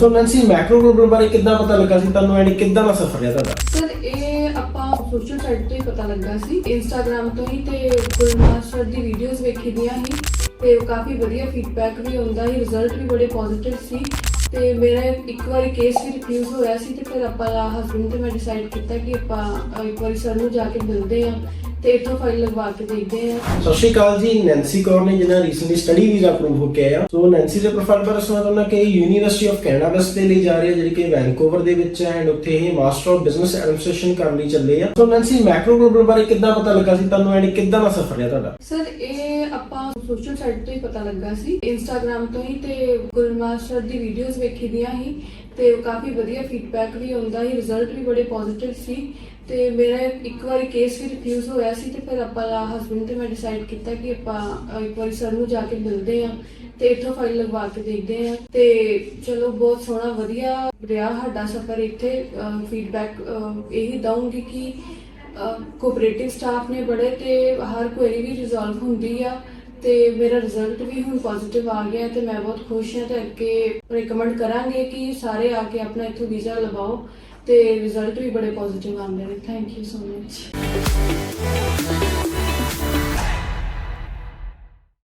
ਸੋ Nancy Macro global ਬਾਰੇ ਕਿੱਦਾਂ ਪਤਾ ਲੱਗਾ ਸੀ? ਤੁਹਾਨੂੰ ਐਂਡ ਕਿੱਦਾਂ ਦਾ ਸਫ਼ਰ ਰਿਹਾ ਤੁਹਾਡਾ? ਸਰ ਇਹ ਆਪਾਂ ਸੋਸ਼ਲ ਸਾਈਟ ਤੋਂ ਹੀ ਪਤਾ ਲੱਗਾ ਸੀ। ਇੰਸਟਾਗ੍ਰam ਤੋਂ ਹੀ ਤੇ ਗੁਰਮਾਸਟਰ ਦੀ ਵੀਡੀਓਜ਼ ਵੇਖੀ ਦੀਆਂ ਸੀ। ਤੇ ਕਾਫੀ ਵਧੀਆ ਫੀਡਬੈਕ ਵੀ ਆਉਂਦਾ ਸੀ। ਰਿਜ਼ਲਟ ਵੀ ਬੜੇ ਪੋਜ਼ਿਟਿਵ ਸੀ। ਤੇ ਮੇਰਾ ਇੱਕ ਵਾਰੀ ਕੇਸ ਵੀ ਰਿਫਿਊਜ਼ ਹੋਇਆ ਸੀ ਤੇ ਫਿਰ ਆਪਾਂ ਹਸਬੰਡ ਤੇ ਮੈਂ ਡਿਸਾਈਡ ਕੀਤਾ ਕਿ ਆਪਾਂ ਅਹ, ਇੱਕ ਵਾਰੀ ਸਰ ਨੂੰ ਜਾ ਕੇ ਮਿਲਦੇ ਆ ਤੇ ਇੱਥੋਂ ਫਾਈਲ ਲਗਵਾ ਕੇ ਦੇਖਦੇ ਆ। ਸਤਿ ਸ਼੍ਰੀ ਅਕਾਲ ਜੀ ਨੈਂਸੀ ਕੌਰ ਨੇ ਜਿਹਨਾਂ ਰੀਸੈਂਟਲੀ ਸਟੱਡੀ ਵੀਜ਼ਾ ਅਪਰੂਵ ਹੋ ਕੇ ਆਇਆ ਸੋ ਨੈਂਸੀ ਦੇ ਪ੍ਰੋਫਾਈਲ ਬਾਰੇ ਸੁਣਾ ਤੁਹਾਨੂੰ ਕਿ ਯੂਨੀਵਰਸਿਟੀ ਆਫ ਕੈਨੇਡਾ ਵਾਸਤੇ ਲਈ ਜਾ ਰਹੀ ਹੈ ਜਿਹੜੀ ਕਿ ਵੈਨਕੂਵਰ ਦੇ ਵਿੱਚ ਹੈ ਐਂਡ ਉੱਥੇ ਇਹ ਮਾਸਟਰ ਆਫ ਬਿਜ਼ਨਸ ਐਡਮਿਨਿਸਟ੍ਰੇਸ਼ਨ ਕਰਨ ਲਈ ਚੱਲੇ ਆ। ਸੋ ਨੈਂਸੀ ਮੈਕਰੋ ਗਲੋਬਲ ਬਾਰੇ ਕਿੱਦਾਂ ਪਤਾ ਲੱਗਾ ਸੀ? ਤੁਹਾਨੂੰ ਐਂਡ ਕਿੱਦਾਂ ਦਾ ਸਫ਼ਰ ਰਿਹਾ ਤੁਹਾਡਾ? ਸਰ ਇਹ ਆਪਾਂ ਸੋਸ਼ਲ ਸਾਈਟ ਤੋਂ ਹੀ ਪਤਾ ਲੱਗਾ ਸੀ। ਇੰਸਟਾਗ੍ਰam ਤੋਂ ਹੀ ਤੇ ਗੁਰਮਾਸਟਰ ਦੀ ਵੀਡੀਓਜ਼ ਵੇਖੀ ਦੀਆਂ ਸੀ। ਤੇ ਕਾਫੀ ਵਧੀਆ ਫੀਡਬੈਕ ਵੀ ਆਉਂਦਾ ਸੀ ਰਿਜ਼ਲਟ ਵੀ ਬੜੇ ਪੋਜ਼ਿਟਿਵ ਸੀ। ਤੇ ਮੇਰਾ ਇੱਕ ਵਾਰੀ ਕੇਸ ਵੀ ਰਿਫਿਊਜ਼ ਹੋਇਆ ਸੀ ਤੇ ਫਿਰ ਆਪਾਂ ਹਸਬੰਡ ਤੇ ਮੈਂ ਡਿਸਾਈਡ ਕੀਤਾ ਕਿ ਆਪਾਂ ਇੱਕ ਵਾਰੀ ਸਰ ਨੂੰ ਜਾ ਕੇ ਮਿਲਦੇ ਆ ਤੇ ਇੱਥੋਂ ਫਾਈਲ ਲਗਵਾ ਕੇ ਦੇਖਦੇ ਆ ਤੇ ਚਲੋ, ਬਹੁਤ ਸੋਹਣਾ ਵਧੀਆ ਰਿਹਾ ਸਾਡਾ ਸਫ਼ਰ ਇੱਥੇ। ਫੀਡਬੈਕ ਇਹੀ ਦਊਂਗੀ ਕਿ ਕੋਆਪਰੇਟਿਵ ਸਟਾਫ ਨੇ ਬੜੇ ਤੇ ਹਰ ਕੁਐਰੀ ਵੀ ਰਿਜ਼ੋਲਵ ਹੁੰਦੀ ਆ। ਤੇ ਮੇਰਾ ਰਿਜ਼ਲਟ ਵੀ ਹੁਣ ਪੋਜ਼ਿਟਿਵ ਆ ਗਿਆ ਤੇ ਮੈਂ ਬਹੁਤ ਖੁਸ਼ ਹਾਂ ਤੇ ਅੱਗੇ ਰეკਮੈਂਡ ਕਰਾਂਗੇ ਕਿ ਸਾਰੇ ਆ ਕੇ ਆਪਣਾ ਇੱਥੋਂ ਵੀਜ਼ਾ ਲਵਾਓ ਤੇ ਰਿਜ਼ਲਟ ਵੀ ਬੜੇ ਪੋਜ਼ਿਟਿਵ ਆਉਂਦੇ ਨੇ। Thank you so much